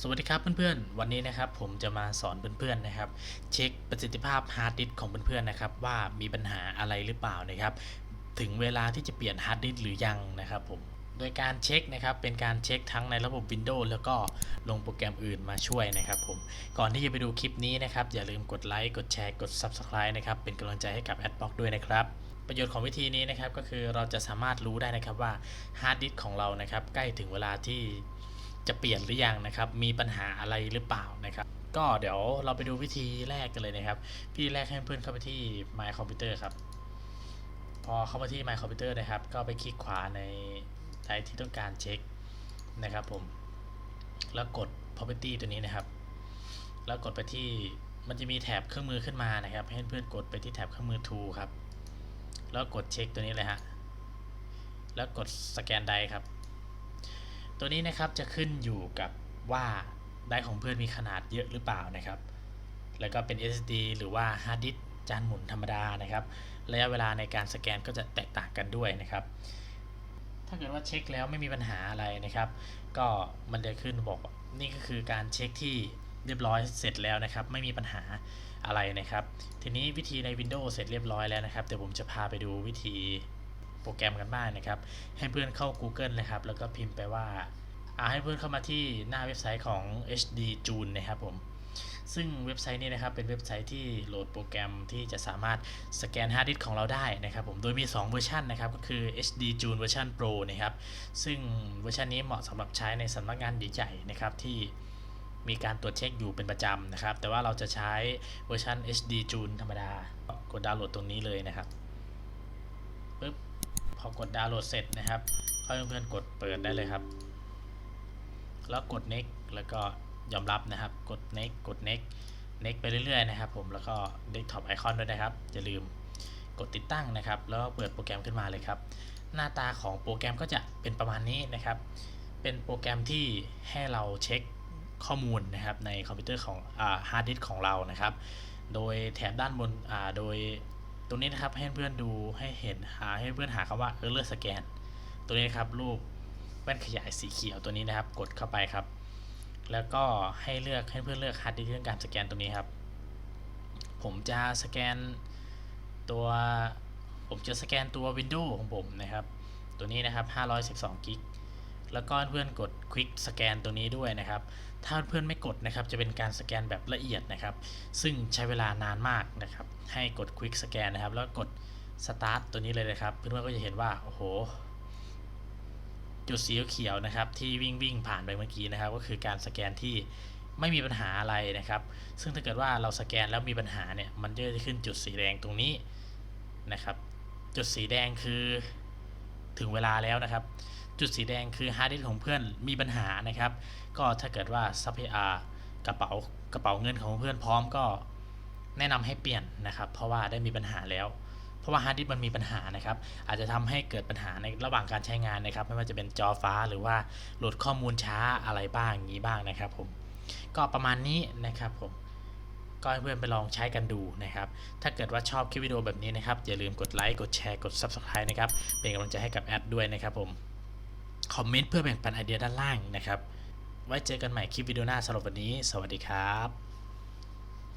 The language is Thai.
สวัสดีครับเพื่อนๆ วันนี้นะครับผมจะมาสอนเพื่อนๆนะครับ เช็คประสิทธิภาพฮาร์ดดิสก์ของเพื่อนๆนะครับว่ามีปัญหาอะไรหรือเปล่านะครับ ถึงเวลาที่จะเปลี่ยนฮาร์ดดิสก์หรือยังนะครับผมโดยการเช็คนะครับเป็นการเช็คทั้งในระบบ Windows แล้วก็ลงโปรแกรมอื่นมาช่วยนะครับผมก่อนที่จะไปดูคลิปนี้นะครับ อย่าลืมกดไลค์กดแชร์กด Subscribe นะครับเป็นกำลังใจให้กับ a d b l o c k ด้วยนะครับประโยชน์ของวิธีนี้นะครับก็คือเราจะสามารถรู้ได้นะครับว่าฮาร์ดดิสก์ของเรานะครับใกล้ถึงเวลาที่ จะเปลี่ยนหรือยังนะครับ มีปัญหาอะไรหรือเปล่านะครับ ก็เดี๋ยวเราไปดูวิธีแรกกันเลยนะครับวิธีแรกให้เพื่อนเข้าไปที่ My Computer ครับ พอเข้ามาที่ My Computer นะครับ ก็ไปคลิกขวาในไทที่ต้องการเช็คนะครับผม แล้วกด property ตัวนี้นะครับ แล้วกดไปที่ มันจะมีแถบเครื่องมือขึ้นมานะครับ ให้เพื่อนกดไปที่แถบเครื่องมือ tool ครับ แล้วกดเช็คตัวนี้เลยฮะ แล้วกดสแกนไดครับ ตัวนี้นะครับจะขึ้นอยู่กับว่าได้ของเพื่อนมีขนาดเยอะหรือเปล่านะครับ แล้วก็เป็น SSD หรือว่าฮาร์ดดิสก์จานหมุนธรรมดานะครับ ระยะเวลาในการสแกนก็จะแตกต่างกันด้วยนะครับ ถ้าเกิดว่าเช็คแล้วไม่มีปัญหาอะไรนะครับ ก็มันจะขึ้นบอกนี่ก็คือการเช็คที่เรียบร้อยเสร็จแล้วนะครับ ไม่มีปัญหาอะไรนะครับ ทีนี้วิธีใน Windows เสร็จเรียบร้อยแล้วนะครับ เดี๋ยวผมจะพาไปดูวิธี โปรแกรมกันบ้างนะครับ ให้เพื่อนเข้า Google นะครับ แล้วก็พิมพ์ไปว่าอาให้เพื่อนเข้ามาที่หน้าเว็บไซต์ของ HD June นะครับผม ซึ่งเว็บไซต์นี้นะครับเป็นเว็บไซต์ที่โหลดโปรแกรมที่จะสามารถสแกนฮาร์ดดิสก์ของเราได้นะครับผมโดยมี 2 เวอร์ชันนะครับก็คือ HD June เวอร์ชัน Pro นะครับซึ่งเวอร์ชันนี้เหมาะสำหรับใช้ในสำนักงานใหญ่ๆนะครับที่มีการตรวจเช็คอยู่เป็นประจำนะครับ แต่ว่าเราจะใช้เวอร์ชัน HD June ธรรมดากดดาวน์โหลดตรงนี้เลยนะครับ พอกดดาวน์โหลดเสร็จนะครับให้เพื่อนๆกดเปิดได้เลยครับ แล้วกด next แล้วก็ยอมรับนะครับ กด next กด next next ไปเรื่อยๆนะครับ ผมแล้วก็ desktop icon ด้วยนะครับอย่าลืมกดติดตั้งนะครับ แล้วก็เปิดโปรแกรมขึ้นมาเลยครับ หน้าตาของโปรแกรมก็จะเป็นประมาณนี้นะครับ เป็นโปรแกรมที่ให้เราเช็คข้อมูลนะครับในคอมพิวเตอร์ของฮาร์ดดิสก์ของเรานะครับ โดยแถบด้านบนโดย รงนี้นะครับให้เพื่อนดูให้เห็นหาให้เพื่อนหาคำว่า error scan ตัวนี้ครับรูปแว่นขยายสีเขียวตัวนี้นะครับ กดเข้าไปครับ แล้วก็ให้เลือกให้เพื่อนเลือกฮาร์ดดิสก์ที่องการสแกนตรงนี้ครับ ผมจะสแกนตัวผมจะสแกนตัว Windows ของผมนะครับ ตัวนี้นะครับ512กิก แล้วก็เพื่อนกด Quick Scan ตัวนี้ด้วยนะครับ ถ้าเพื่อนไม่กดนะครับจะเป็นการสแกนแบบละเอียดนะครับ ซึ่งใช้เวลานานมากนะครับ ให้กด Quick Scan นะครับ แล้วกด Start ตัวนี้เลยนะครับ เพื่อนๆก็จะเห็นว่า โอ้โห จุดสีเขียวนะครับ ที่วิ่งวิ่งผ่านไปเมื่อกี้นะครับ ก็คือการสแกนที่ไม่มีปัญหาอะไรนะครับ ซึ่งถ้าเกิดว่าเราสแกนแล้วมีปัญหาเนี่ย มันจะขึ้นจุดสีแดงตรงนี้นะครับ จุดสีแดงคือถึงเวลาแล้วนะครับ จุดสีแดงคือฮาร์ดดิสของเพื่อนมีปัญหานะครับ ก็ถ้าเกิดว่าซัพพลายกระเป๋ากระเป๋าเงินของเพื่อนพร้อมก็แนะนำให้เปลี่ยนนะครับ เพราะว่าได้มีปัญหาแล้ว เพราะว่าฮาร์ดดิสมันมีปัญหานะครับ อาจจะทำให้เกิดปัญหาในระหว่างการใช้งานนะครับ ไม่ว่าจะเป็นจอฟ้าหรือว่าโหลดข้อมูลช้าอะไรบ้างอย่างนี้บ้างนะครับผมก็ประมาณนี้นะครับผมก็ให้เพื่อนไปลองใช้กันดูนะครับ ถ้าเกิดว่าชอบคลิปวิดีโอแบบนี้นะครับ อย่าลืมกดไลค์ กดแชร์ กด Subscribe นะครับ เป็นกำลังใจให้กับแอดด้วยนะครับผม คอมเมนต์เพื่อแบ่งปันไอเดียด้านล่างนะครับ ไว้เจอกันใหม่คลิปวิดีโอหน้าสำหรับวันนี้ สวัสดีครับ